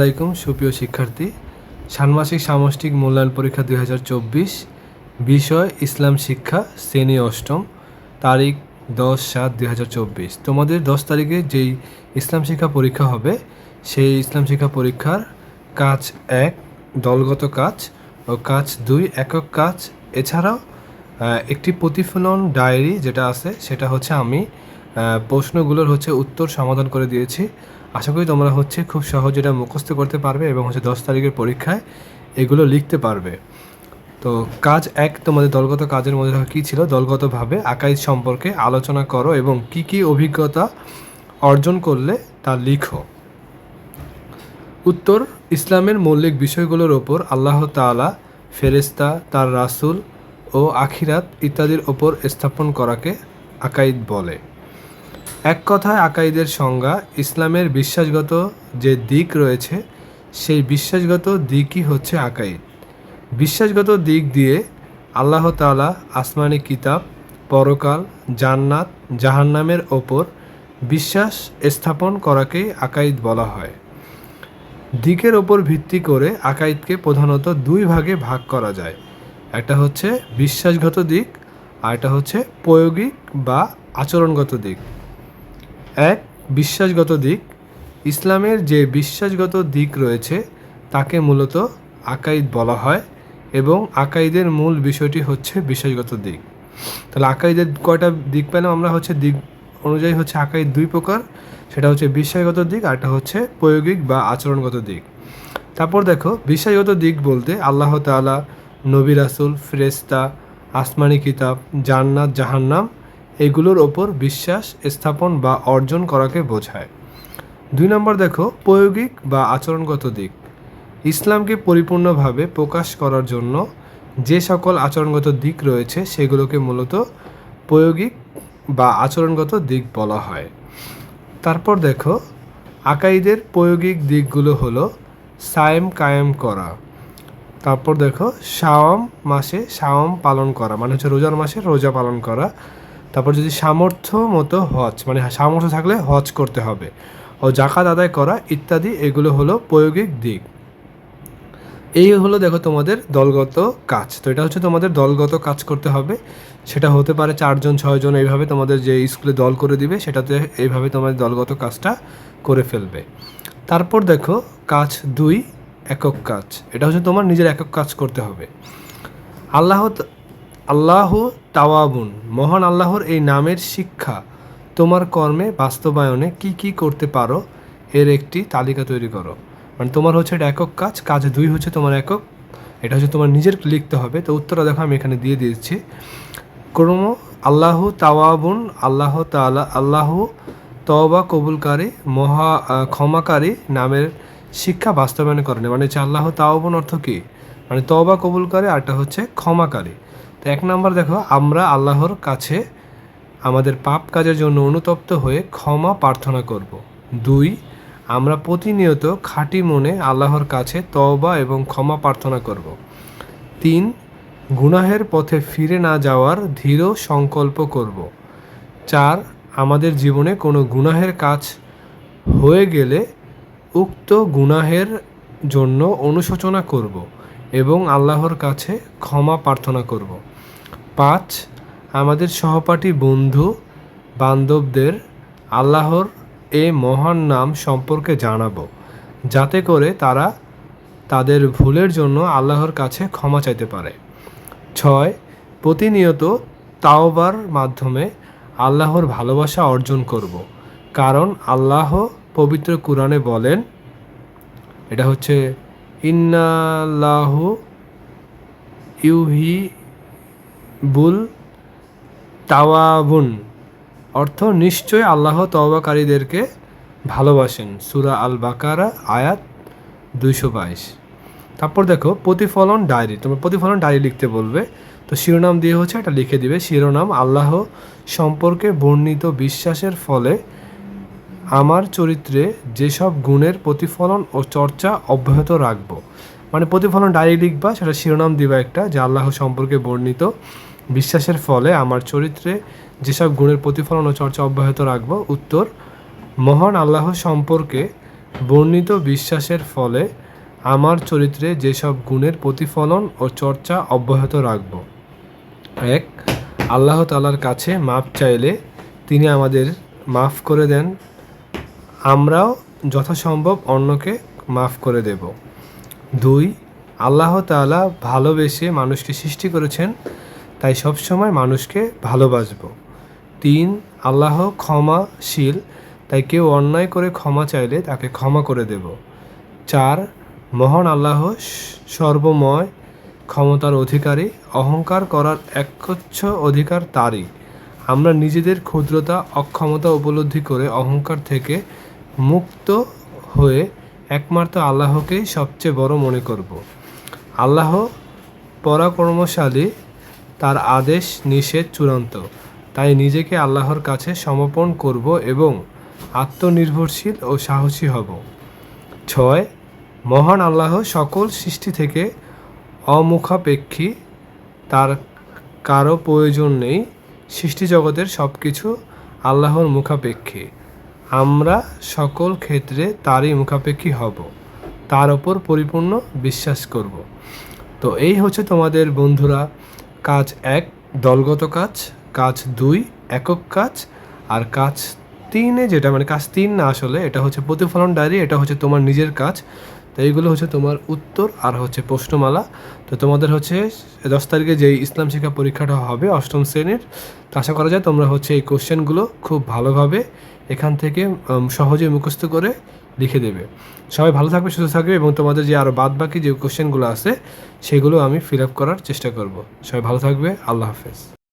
আলাইকুম, সুপ্রিয় শিক্ষার্থী। ষান্মাসিক সামষ্টিক মূল্যায়ন পরীক্ষা দুই চব্বিশ, বিষয় ইসলাম শিক্ষা, শ্রেণি অষ্টম, তারিখ দশ সাত দুই হাজার চব্বিশ। তোমাদের দশ তারিখে যেই ইসলাম শিক্ষা পরীক্ষা হবে, সেই ইসলাম শিক্ষা পরীক্ষার কাজ এক, দলগত কাজ, ও কাজ দুই, একক কাজ। এছাড়াও একটি প্রতিফলন ডায়েরি যেটা আছে, সেটা হচ্ছে আমি প্রশ্নগুলোর হচ্ছে উত্তর সমাধান করে দিয়েছি। আশা করি তোমরা হচ্ছে খুব সহজে এটা মুখস্থ করতে পারবে এবং হচ্ছে দশ তারিখের পরীক্ষায় এগুলো লিখতে পারবে। তো কাজ এক, তোমাদের দলগত কাজের মধ্যে কী ছিল? দলগতভাবে আকাইদ সম্পর্কে আলোচনা করো এবং কি কি অভিজ্ঞতা অর্জন করলে তা লিখো। উত্তর, ইসলামের মৌলিক বিষয়গুলোর ওপর আল্লাহ তাআলা ফেরেস্তা তার রাসূল ও আখিরাত ইত্যাদির ওপর স্থাপন করাকে আকাইদ বলে। এক কথায় আকাইদের সংজ্ঞা, ইসলামের বিশ্বাসগত যে দিক রয়েছে, সেই বিশ্বাসগত দিকই হচ্ছে আকাইদ বিশ্বাসগত দিক দিয়ে আল্লাহ তাআলা আসমানি কিতাব, পরকাল, জান্নাত, জাহান্নামের ওপর বিশ্বাস স্থাপন করাকেই আকাইদ বলা হয়। দিকের ওপর ভিত্তি করে আকাইদকে প্রধানত দুই ভাগে ভাগ করা যায়। একটা হচ্ছে বিশ্বাসগত দিক, আর একটা হচ্ছে প্রয়োগিক বা আচরণগত দিক। এক বিশ্বাসগত দিক। ইসলামের যে বিশ্বাসগত দিক রয়েছে, তাকে মূলত আকাইদ বলা হয় এবং আকাইদের মূল বিষয়টি হচ্ছে বিশ্বাসগত দিক। তাহলে আকাইদের কয়টা দিক পেলাম আমরা? হচ্ছে দিক অনুযায়ী হচ্ছে আকাইদ দুই প্রকার, সেটা হচ্ছে বিশ্বাসগত দিক আর একটা হচ্ছে প্রয়োগিক বা আচরণগত দিক। তারপর দেখো, বিশ্বাসগত দিক বলতে আল্লাহ তাআলা, নবী রাসুল ফেরেস্তা আসমানি কিতাব, জান্নাত, জাহান্নাম এগুলোর ওপর বিশ্বাস, স্থাপন বা অর্জন করাকে বোঝায়। দুই নম্বর দেখো, প্রয়োগিক বা আচরণগত দিক। ইসলামকে পরিপূর্ণভাবে প্রকাশ করার জন্য যে সকল আচরণগত দিক রয়েছে, সেগুলোকে মূলত প্রয়োগিক বা আচরণগত দিক বলা হয়। তারপর দেখো আকাইদের প্রয়োগিক দিকগুলো হলো সায়েম কায়েম করা। তারপর দেখো, শাওয়াম মাসে শাওয়াম পালন করা মানে হচ্ছে রোজার মাসে রোজা পালন করা। তারপর যদি সামর্থ্য মতো হজ মানে সামর্থ্য থাকলে হজ করতে হবে। ও জাকাত আদায় করা ইত্যাদি, এগুলো হলো প্রয়োগিক দিক। এই হলো দেখো তোমাদের দলগত কাজ। তো এটা হচ্ছে তোমাদের দলগত কাজ করতে হবে। সেটা হতে পারে চারজন, ছয়জন, এইভাবে তোমাদের যে স্কুলে দল করে দিবে, সেটাতে এইভাবে তোমাদের দলগত কাজটা করে ফেলবে। তারপর দেখো কাজ দুই, একক কাজ। এটা হচ্ছে তোমার নিজের একক কাজ করতে হবে। আল্লাহ আল্লাহ তাওয়াবুন, মহান আল্লাহর এই নামের শিক্ষা। তোমার কর্মে বাস্তবায়নে কি কি করতে পারো, এর একটি তালিকা তৈরি করো। মানে তোমার হচ্ছে এটা একক কাজ কাজ দুই হচ্ছে তোমার একক। এটা হচ্ছে তোমার নিজের লিখতে হবে। তো উত্তরটা দেখো, আমি এখানে দিয়ে দিয়েছি। ক্রম আল্লাহ তাওয়াবুন, আল্লাহ তাআলা, আল্লাহ তওবা কবুলকারী, মহা ক্ষমাকারী নামের শিক্ষা বাস্তবায়ন করেন মানে হচ্ছে আল্লাহ তাওয়াবুন অর্থ কী? মানে তওবা কবুলকারী আরটা হচ্ছে ক্ষমাকারী। তো এক নম্বর দেখো, আমরা আল্লাহর কাছে আমাদের পাপ কাজের জন্য অনুতপ্ত হয়ে ক্ষমা প্রার্থনা করব। দুই, আমরা প্রতিনিয়ত খাঁটি মনে আল্লাহর কাছে তওবা এবং ক্ষমা প্রার্থনা করব। তিন, গুনাহের পথে ফিরে না যাওয়ার ধীর সংকল্প করব। চার, আমাদের জীবনে কোনো গুনাহের কাজ হয়ে গেলে উক্ত গুনাহের জন্য অনুশোচনা করব। এবং আল্লাহর কাছে ক্ষমা প্রার্থনা করব। পাঁচ, আমাদের সহপাঠী বন্ধু, বান্ধবদের আল্লাহর এ মহান নাম সম্পর্কে জানাব, যাতে করে তারা তাদের ভুলের জন্য আল্লাহর কাছে ক্ষমা চাইতে পারে। ছয়, প্রতিনিয়ত তাওবার মাধ্যমে আল্লাহর ভালোবাসা অর্জন করব, কারণ আল্লাহ পবিত্র কোরআনে বলেন, এটা হচ্ছে ইন্নাল্লাহ ইউহি বুল তাওয়াবুন। অর্থ নিশ্চয় আল্লাহ তওবাকারীদেরকে ভালোবাসেন। সুরা আল বাকারা আয়াত দুইশো বাইশ। তারপর দেখো, প্রতিফলন ডায়েরি। তোমার প্রতিফলন ডায়েরি লিখতে বলবে। তো শিরোনাম দিয়ে হচ্ছে এটা লিখে দিবে। শিরোনাম, আল্লাহ সম্পর্কে বর্ণিত বিশ্বাসের ফলে আমার চরিত্রে যেসব গুণের প্রতিফলন ও চর্চা অব্যাহত রাখব মানে প্রতিফলন ডায়েরি লিখবা, সেটা শিরোনাম দিবা একটা, যে আল্লাহ সম্পর্কে বর্ণিত। বিশ্বাসের ফলে আমার চরিত্রে যেসব গুণের প্রতিফলন ও চর্চা অব্যাহত রাখব, উত্তর, মহান আল্লাহ সম্পর্কে বর্ণিত বিশ্বাসের ফলে আমার চরিত্রে যেসব গুণের প্রতিফলন ও চর্চা অব্যাহত রাখব। এক, আল্লাহ তালার কাছে মাপ চাইলে তিনি আমাদের মাফ করে দেন। আমরাও যথাসম্ভব অন্যকে মাফ করে দেব। দুই, আল্লাহ তাআলা ভালোবেসে মানুষকে সৃষ্টি করেছেন, তাই সবসময় মানুষকে ভালোবাসব। তিন, আল্লাহ ক্ষমাশীল, তাই কেউ অন্যায় করে ক্ষমা চাইলে তাকে ক্ষমা করে দেব। চার, মহান আল্লাহ সর্বময়, ক্ষমতার অধিকারী, অহংকার করার একচ্ছ অধিকার তারই। আমরা নিজেদের ক্ষুদ্রতা, অক্ষমতা উপলব্ধি করে অহংকার থেকে মুক্ত হয়ে একমাত্র আল্লাহকেই সবচেয়ে বড় মনে করব। আল্লাহ পরাক্রমশালী, তার আদেশ নিষেধ চূড়ান্ত। তাই নিজেকে আল্লাহর কাছে সমর্পণ করব এবং আত্মনির্ভরশীল ও সাহসী হব। ছয়, মহান আল্লাহ সকল সৃষ্টি থেকে অমুখাপেক্ষী, তার কারও প্রয়োজন নেই। সৃষ্টি জগতের সব কিছু আল্লাহর মুখাপেক্ষী। আমরা সকল ক্ষেত্রে তারই মুখাপেক্ষী হব। তার ওপর পরিপূর্ণ বিশ্বাস করব। তো এই হচ্ছে তোমাদের বন্ধুরা, কাজ এক, দলগত কাজ কাজ দুই, একক কাজ, আর কাজ তিনে যেটা মানে কাজ তিন না আসলে, এটা হচ্ছে প্রতিফলন ডায়েরি, এটা হচ্ছে তোমার নিজের কাজ। তো এইগুলো হচ্ছে তোমার উত্তর আর হচ্ছে প্রশ্নমালা। তো তোমাদের হচ্ছে দশ তারিখে যেই ইসলাম শিক্ষা পরীক্ষাটা হবে অষ্টম শ্রেণির, তো আশা করা যায় তোমরা হচ্ছে এই কোশ্চেনগুলো খুব ভালোভাবে এখান থেকে সহজে মুখস্থ করে লিখে দেবে। সবাই ভালো থাকবে, সুস্থ থাকবে এবং তোমাদের যে আরও বাদ বাকি যে কোশ্চেনগুলো আছে, সেগুলো আমি ফিল আপ করার চেষ্টা করব। সবাই ভালো থাকবে, আল্লাহ হাফেজ।